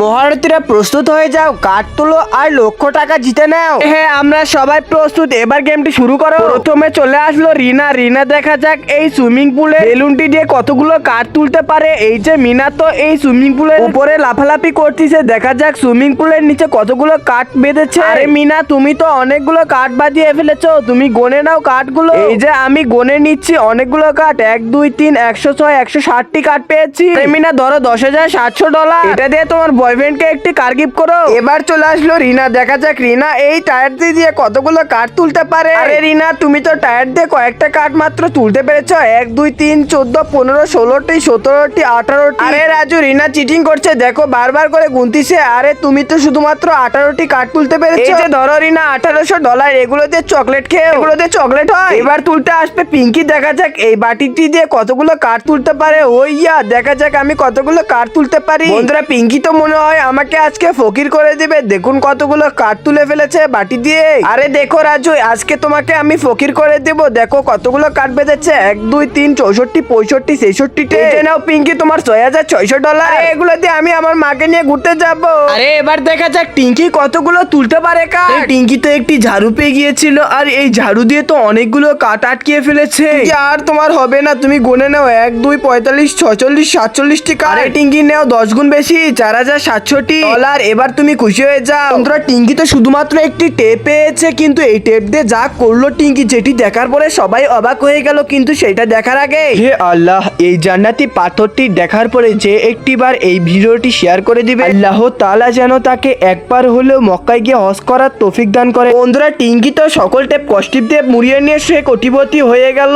মহারথীরা প্রস্তুত হয়ে যাও কাঠ তুলো আর লক্ষ টাকা জিতে নাও। হ্যাঁ আমরা সবাই প্রস্তুত এবার গেমটি শুরু করো। প্রথমে চলে আসলো রিনা। রিনা দেখা যাক এই সুইমিং পুলে বেলুনটি দিয়ে কতগুলো কাঠ তুলতে পারে। এই যে মিনা তো এই সুইমিং পুলের উপরে লাফালাফি করতেছে। দেখা যাক সুইমিং পুলের নিচে কতগুলো কাঠ বেঁধেছে। আরে মিনা তুমি তো অনেকগুলো কাঠ বাঁধিয়ে ফেলেছো। তুমি গনে নাও কাঠগুলো। এই যে আমি গনে নিচ্ছি অনেকগুলো কাঠ। এক দুই তিন একশো ছয় একশো ষাটটি কাঠ পেয়েছি। মিনা ধরো দশ হাজার সাতশো ডলার। এটা দিয়ে তোমার বয়ফ্রেন্ডকে একটি কার গিফট করো? এবার চলে আসলো রিনা। দেখা যাক রিনা এই টায়ার দিয়ে দিয়ে কতগুলো কাঠ তুলতে পারে। আরে রিনা তুমি তো টায়ার দিয়ে কয়েকটা কাঠ মাত্র তুলতে পেরেছ। এক দুই তিন চোদ্দ পনেরো ষোলোটি সতেরোটি আঠারোটি। আরে রাজু রিনা চিটিং করছে। দেখো বারবার করে গুনতিছে। আরে তুমি তো শুধুমাত্র আঠারোটি কাঠ তুলতে পেরেছ। এই যে ধরো রিনা আঠারোশো ডলার এগুলো দিয়ে চকলেট খেয়ে এগুলো দিয়ে চকলেট হয়। এবার তুলতে আসবে পিঙ্কি। দেখা যাক এই বাটিটি দিয়ে কতগুলো কাঠ তুলতে পারে। ওইয়া দেখা যাক আমি কতগুলো কাঠ তুলতে পারি। বন্ধুরা পিঙ্কি তো মনে হয় আমাকে আজকে ফকির করে দিবে। দেখুন কতগুলো কাঠ তুলে ফেলেছে বাটি দিয়ে। আরে দেখো রাজু আজকে তোমাকে আমি ফকির করে দেব। দেখো কতগুলো কাঠ বেঁধেছে। এক দুই তিন চৌষট্টি পঁয়ষট্টি ছেষট্টি নাও পিঙ্কি তোমার ছয় হাজার ছয়শো ডলার। এগুলো দিয়ে আমি আমার মাকে নিয়ে ঘুরতে যাব। আরে এবার দেখা যাক টিঙ্কি কতগুলো তুলতে পারে কাঠ। টিঙ্কি তো একটি ঝাড়ু পেয়ে গিয়েছিল আর এই ঝাড়ু দিয়ে তো অনেকগুলো কাঠ আটকিয়ে ফেলেছে। আর তোমার হবে না তুমি গুনে নাও। এক দুই পঁয়তাল্লিশ ছচল্লিশ সাতচল্লিশটি কাঠ। টিঙ্কি নেও দশ গুণ বেশি চার হাজার সাতশোটি ডলার এবার তুমি খুশি হয়ে যাও। বন্ধুরা টিঙ্কি তো শুধুমাত্র একটি টেপ পেয়েছে কিন্তু এই টেপ দিয়ে যা করল টিঙ্কি যেটি দেখার পরে সবাই অবাক হয়ে গেল কিন্তু সেটা দেখার আগে। হে আল্লাহ এই জান্নাতি পাথরটি দেখার পরে যে একটিবার এই ভিডিওটি শেয়ার করে দিবে আল্লাহ তালা যেন তাকে একবার হলেও মক্কায় গিয়ে হজ করার তৌফিক দান করে। বন্ধুরা টিঙ্কি তো সকল টেপ কষ্টিপ দিয়ে মুড়িয়ে নিয়ে সে কোটিপতি হয়ে গেল।